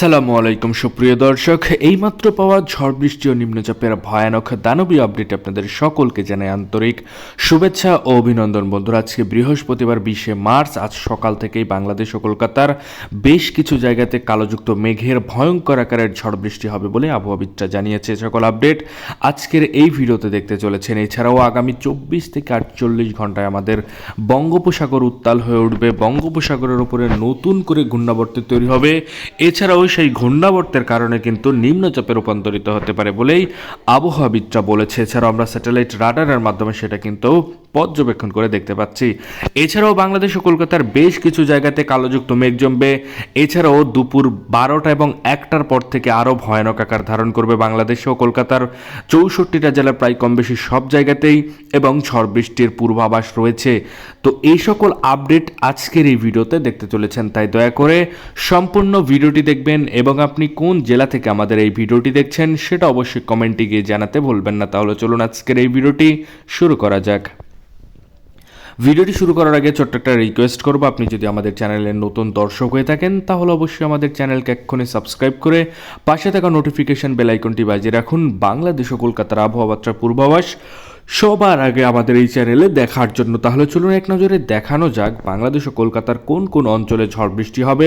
আসসালামু আলাইকুম, সুপ্রিয় দর্শক। এইমাত্র পাওয়া ঝড় বৃষ্টি ও নিম্নচাপের ভয়ানক দানবীয় আপডেট আপনাদের সকলকে জানাই আন্তরিক শুভেচ্ছা ও অভিনন্দন। বন্ধুরা, আজকে বৃহস্পতিবার বিশে মার্চ, আজ সকাল থেকেই বাংলাদেশ ও কলকাতার বেশ কিছু জায়গাতে কালোযুক্ত মেঘের ভয়ঙ্কর আকারের ঝড় বৃষ্টি হবে বলে আবহাওয়াবিদরা জানিয়েছে। সকল আপডেট আজকের এই ভিডিওতে দেখতে চলেছেন। এছাড়াও আগামী চব্বিশ থেকে আটচল্লিশ ঘন্টায় আমাদের বঙ্গোপসাগর উত্তাল হয়ে উঠবে। বঙ্গোপসাগরের উপরে নতুন করে ঘূর্ণাবর্ত তৈরি হবে। এছাড়াও সেই ঘূর্ণাবর্তের কারণে কিন্তু নিম্নচাপে রূপান্তরিত হতে পারে বলেই আবহাওয়াবিদরা বলেছে। এছাড়াও আমরা স্যাটেলাইট রাডারের মাধ্যমে সেটা কিন্তু পর্যবেক্ষণ করে দেখতে পাচ্ছি। এছাড়াও বাংলাদেশ ও কলকাতার বেশ কিছু জায়গাতে কালোযুক্ত মেঘ জমবে। এছাড়াও দুপুর বারোটা এবং একটার পর থেকে আরও ভয়ানক আকার ধারণ করবে বাংলাদেশ ও কলকাতার। চৌষট্টিটা জেলার প্রায় কম বেশি সব জায়গাতেই এবং ঝড় বৃষ্টির পূর্বাভাস রয়েছে। তো এই সকল আপডেট আজকের এই ভিডিওতে দেখতে চলেছেন, তাই দয়া করে সম্পূর্ণ ভিডিওটি দেখবেন। এবং আপনি কোন জেলা থেকে আমাদের এই ভিডিওটি দেখছেন সেটা অবশ্যই কমেন্টে গিয়ে জানাতে ভুলবেন না। তাহলে চলুন আজকের এই ভিডিওটি শুরু করা যাক। ভিডিওটি শুরু করার আগে ছোট্ট একটা রিকোয়েস্ট করব। আপনি যদি আমাদের চ্যানেলের নতুন দর্শক হয়ে থাকেন, তাহলে অবশ্যই আমাদের চ্যানেলকে এক্ষুনি সাবস্ক্রাইব করে পাশে থাকা নোটিফিকেশন বেল আইকনটি বাজিয়ে রাখুন। বাংলাদেশ ও কলকাতার আবহাওয়া বার্তার পূর্বাভাস। সবার আগে আমাদের এই চ্যানেলে দেখার জন্য, তাহলে চলুন এক নজরে দেখানো যাক বাংলাদেশ ও কলকাতার কোন কোন অঞ্চলে ঝড় বৃষ্টি হবে,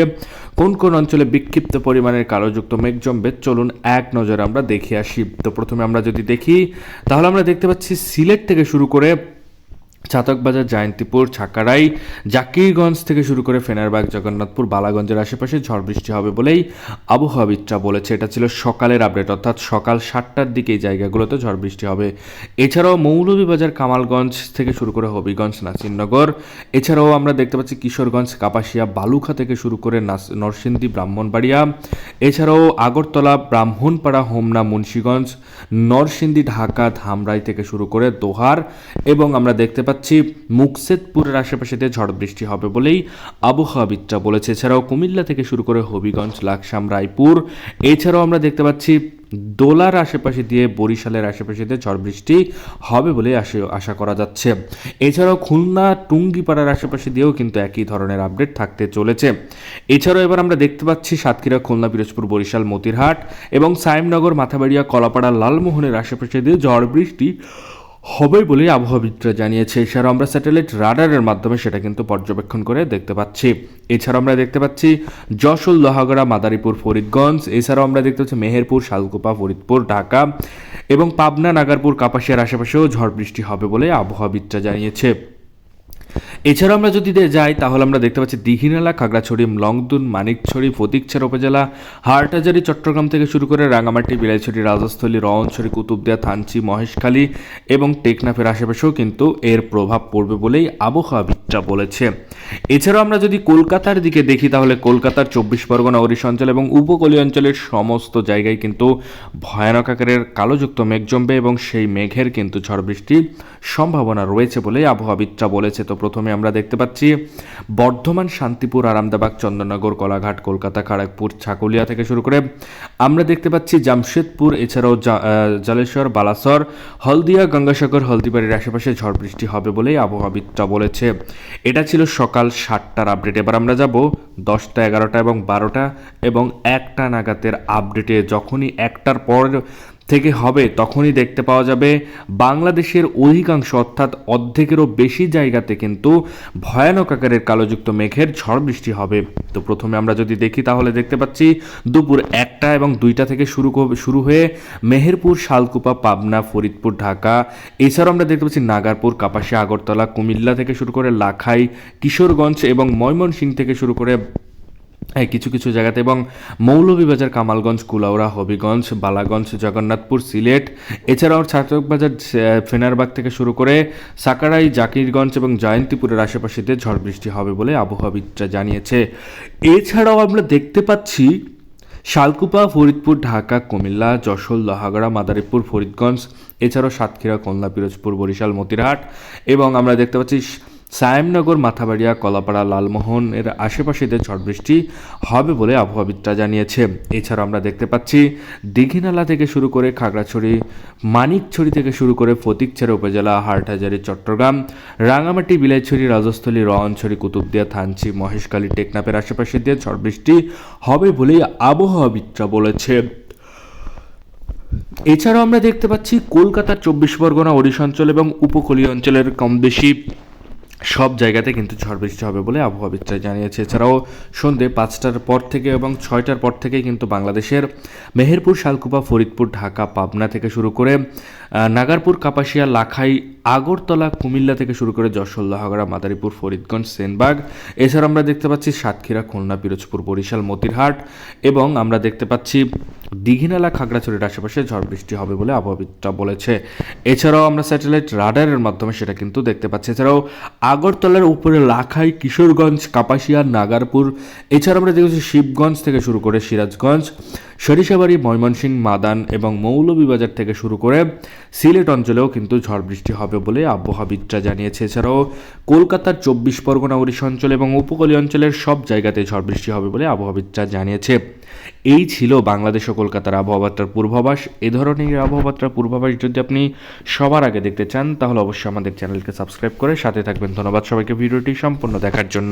কোন কোন অঞ্চলে বিক্ষিপ্ত পরিমাণের কালোযুক্ত মেঘ জমবে। চলুন এক নজরে আমরা দেখে আসি। তো প্রথমে আমরা যদি দেখি, তাহলে আমরা দেখতে পাচ্ছি সিলেট থেকে শুরু করে চাতকবাজার, জয়ন্তীপুর, ছাকারাই, জাকিরগঞ্জ থেকে শুরু করে ফেনারবাগ, জগন্নাথপুর, বালাগঞ্জের আশেপাশে ঝড় বৃষ্টি হবে বলেই আবহাওয়াবিদরা বলেছে। এটা ছিল সকালের আপডেট, অর্থাৎ সকাল সাতটার দিকে এই জায়গাগুলোতে ঝড় বৃষ্টি হবে। এছাড়াও মৌলভীবাজার, কামালগঞ্জ থেকে শুরু করে হবিগঞ্জ, নাসিরনগর, এছাড়াও আমরা দেখতে পাচ্ছি কিশোরগঞ্জ, কাপাসিয়া, বালুখা থেকে শুরু করে নাস নরসিংদী, ব্রাহ্মণবাড়িয়া, এছাড়াও আগরতলা, ব্রাহ্মণপাড়া, হোমনা, মুন্সীগঞ্জ, নরসিংদী, ঢাকা, ধামরাই থেকে শুরু করে দোহার এবং আমরা দেখতে পাচ্ছি মুকসেদপুরের আশেপাশে দিয়ে ঝড় বৃষ্টি হবে বলেই আবহাওয়াবিদরা বলেছে। এছাড়াও কুমিল্লা থেকে শুরু করে হবিগঞ্জ, লাকসাম, রায়পুর, এছাড়াও আমরা দেখতে পাচ্ছি দোলার আশেপাশে দিয়ে বরিশালের আশেপাশে দিয়ে ঝড় বৃষ্টি হবে বলে আশা করা যাচ্ছে। এছাড়াও খুলনা, টুঙ্গিপাড়ার আশেপাশে দিয়েও কিন্তু একই ধরনের আপডেট থাকতে চলেছে। এছাড়াও এবার আমরা দেখতে পাচ্ছি সাতক্ষীরা, খুলনা, পিরোজপুর, বরিশাল, মতিরহাট এবং সাইমনগর মাথাবাড়িয়া, কলাপাড়া, লালমোহনের আশেপাশে দিয়ে ঝড় বৃষ্টি হবে বলে আবহাওয়াবিদরা জানিয়েছে। এছাড়াও আমরা স্যাটেলাইট রাডারের মাধ্যমে সেটা কিন্তু পর্যবেক্ষণ করে দেখতে পাচ্ছি। এছাড়াও আমরা দেখতে পাচ্ছি যশোর, লোহাগড়া, মাদারীপুর, ফরিদগঞ্জ। এছাড়াও আমরা দেখতে পাচ্ছি মেহেরপুর শালকুপা ফরিদপুর, ঢাকা এবং পাবনা, নাগারপুর, কাপাসিয়ার আশেপাশেও ঝড় বৃষ্টি হবে বলে আবহাওয়াবিদরা জানিয়েছে। এছাড়াও আমরা যদি যাই, তাহলে আমরা দেখতে পাচ্ছি দিঘিনালা, খাগড়াছড়ি লংদুন মানিকছড়ি, ফতিকছড়ি উপজেলা, হাটহাজারি, চট্টগ্রাম থেকে শুরু করে রাঙামাটি বিলাইছড়ি, রাজস্থলী রওনছড়ি কুতুবদিয়া, থানচি, মহেশখালী এবং টেকনাফের আশেপাশেও কিন্তু এর প্রভাব পড়বে বলেই আবহাওয়াবিদরা বলেছে। এছাড়াও আমরা যদি কলকাতার দিকে দেখি, তাহলে কলকাতার চব্বিশ পরগনা, ওড়িশা অঞ্চল এবং উপকূলীয় অঞ্চলের সমস্ত জায়গায় কিন্তু ভয়ানক আকারের কালোযুক্ত মেঘ জমবে এবং সেই মেঘের কিন্তু ঝড় বৃষ্টির সম্ভাবনা রয়েছে বলেই আবহাওয়াবিদরা বলেছে। তো প্রথমে আমরা দেখতে পাচ্ছি, বর্ধমান, শান্তিপুর, আরামদাবাগ, চন্দননগর কলাঘাট কলকাতা, খড়গপুর, ছাকুলিয়া থেকে শুরু করে আমরা দেখতে পাচ্ছি জামশেদপুর, এছাড়াও জালেশ্বর, বালাসর, হলদিয়া, গঙ্গাসাগর, হলদিবাড়ির আশেপাশে ঝড় বৃষ্টি হবে বলেই আবহাওয়াবিদরা বলেছে। এটা ছিল সকাল সাতটার আপডেট। এবার আমরা যাব দশটা এগারোটা এবং বারোটা এবং একটা নাগাতের আপডেটে। যখনই একটার পর থেকে হবে, তখনই দেখতে পাওয়া যাবে। বাংলাদেশের অধিকাংশ, অর্থাৎ অর্ধেকেরও বেশি জায়গাতে কিন্তু ভয়ানক আকারের কালোযুক্ত মেঘের ঝড় বৃষ্টি হবে। তো প্রথমে আমরা যদি দেখি, তাহলে দেখতে পাচ্ছি দুপুর একটা এবং দুইটা থেকে শুরু শুরু হয়ে মেহেরপুর, শালকুপা, পাবনা, ফরিদপুর, ঢাকা। এছাড়াও আমরা দেখতে পাচ্ছি নাগারপুর, কাপাসিয়া, আগরতলা, কুমিল্লা থেকে শুরু করে লাখাই, কিশোরগঞ্জ এবং ময়মনসিংহ থেকে শুরু করে হ্যাঁ কিছু কিছু জায়গাতে এবং মৌলভীবাজার কামালগঞ্জ কুলাউড়া হবিগঞ্জ বালাগঞ্জ জগন্নাথপুর সিলেট এছাড়াও ছাতকবাজার আহ, ফেনারবাগ থেকে শুরু করে সাকারাই জাকিরগঞ্জ এবং জয়ন্তীপুরের আশেপাশেতে ঝড় বৃষ্টি হবে বলে আবহাওয়াবিদরা জানিয়েছে। এছাড়াও আমরা দেখতে পাচ্ছি শালকুপা ফরিদপুর ঢাকা কুমিল্লা যশোর লোহাগড়া মাদারীপুর ফরিদগঞ্জ এছাড়াও সাতক্ষীরা কল্লা পিরোজপুর বরিশাল মতিরহাট এবং আমরা দেখতে পাচ্ছি সায়েমনগর, মাথাবাড়িয়া, কলাপাড়া, লালমোহন এর আশেপাশেতে ঝড় বৃষ্টি হবে বলে আবহাওয়াবিদরা জানিয়েছে। এছাড়াও আমরা দেখতে পাচ্ছি, দীঘিনালা থেকে শুরু করে খাগড়াছড়ি, মানিকছড়ি থেকে শুরু করে ফতিকছড়ি উপজেলা, হাটহাজারি, চট্টগ্রাম রাঙামাটি বিলাইছড়ি, রাজস্থলী, রওয়ানছড়ি, কুতুবদিয়া, থানচি, মহেশখালী টেকনাপের আশেপাশে দিয়ে ঝড় বৃষ্টি হবে বলেই আবহাওয়াবিদরা বলেছে। এছাড়াও আমরা দেখতে পাচ্ছি, কলকাতার চব্বিশ পরগনা, ওড়িশা অঞ্চল এবং উপকূলীয় অঞ্চলের কম বেশি সব জায়গাতে কিন্তু ঝড় বৃষ্টি হবে বলে আবহাওয়াবিদরা জানিয়েছে। এছাড়াও সন্ধে পাঁচটার পর থেকে এবং ছয়টার পর থেকে কিন্তু বাংলাদেশের মেহেরপুর, শালকুপা, ফরিদপুর, ঢাকা, পাবনা থেকে শুরু করে নাগারপুর, কাপাসিয়া, লাখাই আগরতলা, কুমিল্লা থেকে শুরু করে যশোর লোহাগড়া মাদারীপুর, ফরিদগঞ্জ, সেনবাগ। এছাড়া আমরা দেখতে পাচ্ছি সাতক্ষীরা, খুলনা, পিরোজপুর, বরিশাল, মতিরহাট এবং আমরা দেখতে পাচ্ছি দীঘিনালা, খাগড়াছড়ির আশেপাশে ঝড় বৃষ্টি হবে বলে আবহাওয়াবিদরা বলেছে। এছাড়াও আমরা স্যাটেলাইট রাডারের মাধ্যমে সেটা কিন্তু দেখতে পাচ্ছি। এছাড়াও আগরতলার উপরে লাখাই, কিশোরগঞ্জ, কাপাসিয়া, নাগারপুর এছাড়া আমরা দেখেছি শিবগঞ্জ থেকে শুরু করে সিরাজগঞ্জ, সরিষাবাড়ি, ময়মনসিংহ, মাদান এবং মৌলভীবাজার থেকে শুরু করে সিলেট অঞ্চলেও কিন্তু ঝড় বৃষ্টি হবে বলে আবহাওয়াবিদরা জানিয়েছে। এছাড়াও, কলকাতার চব্বিশ পরগনা উড়িষ্যা অঞ্চল এবং উপকূলীয় অঞ্চলের সব জায়গাতে ঝড় বৃষ্টি হবে বলে আবহাওয়াবিদরা জানিয়েছে। এই ছিল বাংলাদেশ ও কলকাতার আবহাওয়াবার্তার পূর্বাভাস। এ ধরনের আবহাওয়াবার্তার পূর্বাভাস যদি আপনি সবার আগে দেখতে চান, তাহলে অবশ্যই আমাদের চ্যানেলকে সাবস্ক্রাইব করে সাথে থাকবেন। ধন্যবাদ সবাইকে ভিডিওটি সম্পূর্ণ দেখার জন্য।